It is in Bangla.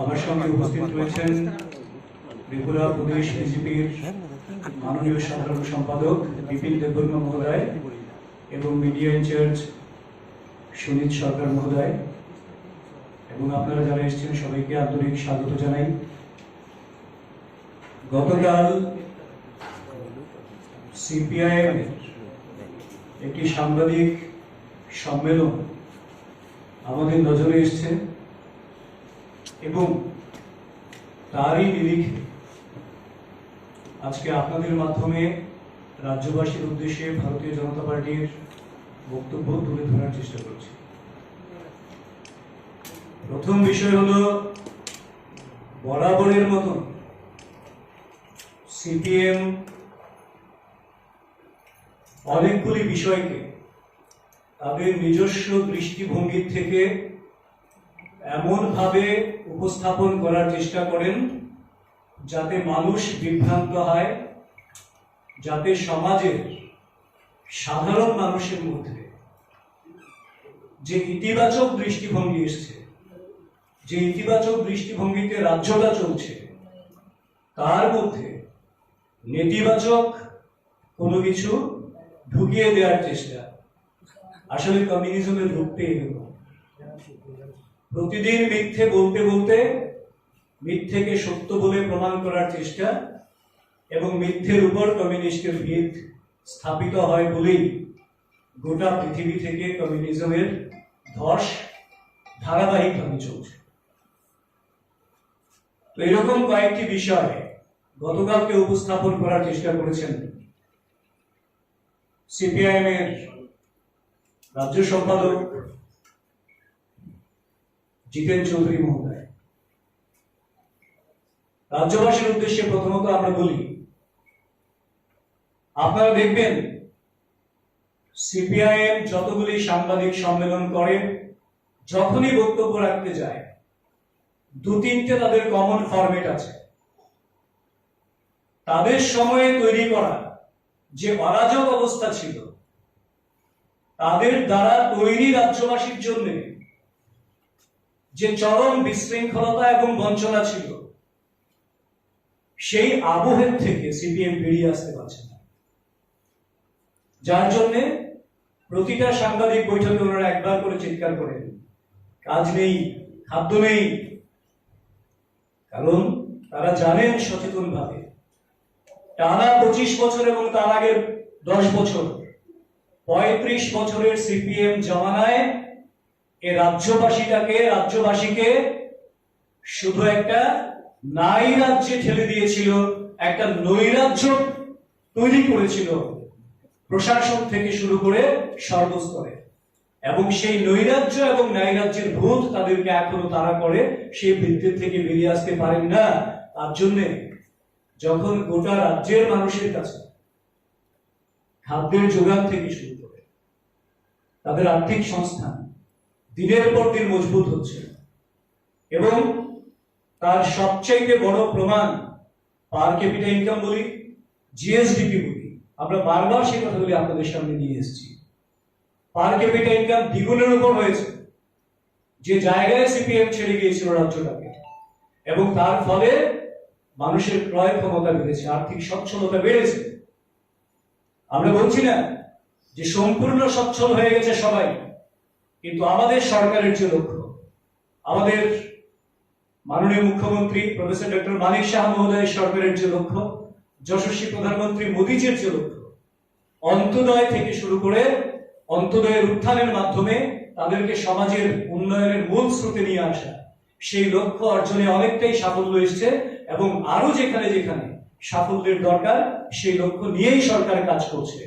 আমার সঙ্গে উপস্থিত রয়েছেন ত্রিপুরা প্রদেশ বিজেপির মাননীয় সাধারণ সম্পাদক বিপিন দেববর্মা মহোদয় এবং মিডিয়া ইনচার্জ সুনীত সরকার মহোদয়। এবং আপনারা যারা এসেছেন, সবাইকে আন্তরিক স্বাগত জানাই। গতকাল সিপিআইএম একটি সাংবাদিক সম্মেলন আমাদের নজরে এসছে। এবং তারই নিরিখে আজকে আপনাদের মাধ্যমে রাজ্যবাসীর উদ্দেশ্যে ভারতীয় জনতা পার্টির বক্তব্য তুলে ধরার চেষ্টা করছি। প্রথম বিষয় হলো বরাবরের মতন সিপিএম অনেকগুলি বিষয়কে তাদের নিজস্ব দৃষ্টিভঙ্গির থেকে এমনভাবে উপস্থাপন করার চেষ্টা করেন যাতে মানুষ বিভ্রান্ত হয়, যাতে সমাজের সাধারণ মানুষের মধ্যে যে ইতিবাচক দৃষ্টিভঙ্গি এসছে, যে ইতিবাচক দৃষ্টিভঙ্গিতে রাজ্যটা চলছে, তার মধ্যে নেতিবাচক কোনো কিছু ঢুকিয়ে দেওয়ার চেষ্টা। আসলে কমিউনিজমের রূপ পেয়ে গেল প্রতিদিন মিথ্যে বলতে বলতে, মিথ্যেকে সত্য বলে প্রমাণ করার চেষ্টা এবং মিথ্যের উপর কমিউনিস্টের ভিত স্থাপিত হয় বলেই গোটা পৃথিবী থেকে কমিউনিজমের ধস ধারাবাহিকভাবে চলছে। তো এরকম কয়েকটি বিষয় গতকালকে উপস্থাপন করার চেষ্টা করেছেন সিপিআইএম এর রাজ্য সম্পাদক জিতেন চৌধুরী মহোদয়। রাজ্যবাসীর উদ্দেশ্যে প্রথমত আমরা বলি, আপনারা দেখবেন সিপিআইএম যতগুলি সাংবাদিক সম্মেলন করে, যখনই বক্তব্য রাখতে যায় দু তিনটে তাদের কমন ফরম্যাট আছে। তাদের সময়ে তৈরি করা যে অরাজক অবস্থা ছিল, তাদের দ্বারা তৈরি রাজ্যবাসীর জন্য যে চরম বিশৃঙ্খলতা এবং বঞ্চনা ছিল, সেই আবহের থেকে সিপিএম বেরিয়ে আসতে পারছে না। যার জন্যে প্রতিটা সাংবাদিক বৈঠকে ওনারা একবার করে চিৎকার করেন, কাজ নেই, খাদ্য নেই। কারণ তারা জানেন সচেতন ভাবে টানা পঁচিশ বছর এবং তার আগের দশ বছর, পঁয়ত্রিশ বছরের সিপিএম জমানায় এ রাজ্যবাসীটাকে, রাজ্যবাসীকে শুধু একটা নাই রাজ্যে ঠেলে দিয়েছিল, একটা নৈরাজ্য তৈরি করেছিল প্রশাসন থেকে শুরু করে সর্বস্তরে। এবং সেই নৈরাজ্য এবং নৈরাজ্যের ভূত তাদেরকে এখনও তারা করে, সেই বৃত্তির থেকে বেরিয়ে আসতে পারেন না। তার জন্যে যখন গোটা রাজ্যের মানুষের কাছে খাদ্যের যোগান থেকে শুরু করে, তাদের আর্থিক সংস্থান দিনের পর দিন মজবুত হচ্ছে। এবং তার সবচাইতে বড় প্রমাণ পার ক্যাপিটা ইনকাম বলি, জিএসডিপি বলি। আমরা বারবার সেই কথাগুলি আপনাদের সামনে নিয়ে এসেছি। পার ক্যাপিটা ইনকাম দ্বিগুণের উপর হয়েছে। যে জায়গায় সিপিএম ছেড়ে গিয়েছিল রাজ্যটাকে, এবং তার ফলে মানুষের ক্রয় ক্ষমতা বেড়েছে, আর্থিক সচ্ছলতা বেড়েছে। আমরা বলছি না যে সম্পূর্ণ সচ্ছল হয়ে গেছে সবাই কিন্তু আমাদের সরকারের যে লক্ষ্য, আমাদের মাননীয় মুখ্যমন্ত্রী প্রফেসর ডক্টর মানিক শাহ মহোদয়ের সরকারের যে লক্ষ্য, যশস্বী প্রধানমন্ত্রী মোদীজির যে লক্ষ্য, অন্তোদয় থেকে শুরু করে অন্তোদয়ের উত্থানের মাধ্যমে তাদেরকে সমাজের উন্নয়নের মূল স্রোতে নিয়ে আসা, সেই লক্ষ্য অর্জনে অনেকটাই সাফল্য এসছে এবং আরও যেখানে যেখানে সাফল্যের দরকার, সেই লক্ষ্য নিয়েই সরকার কাজ করছে।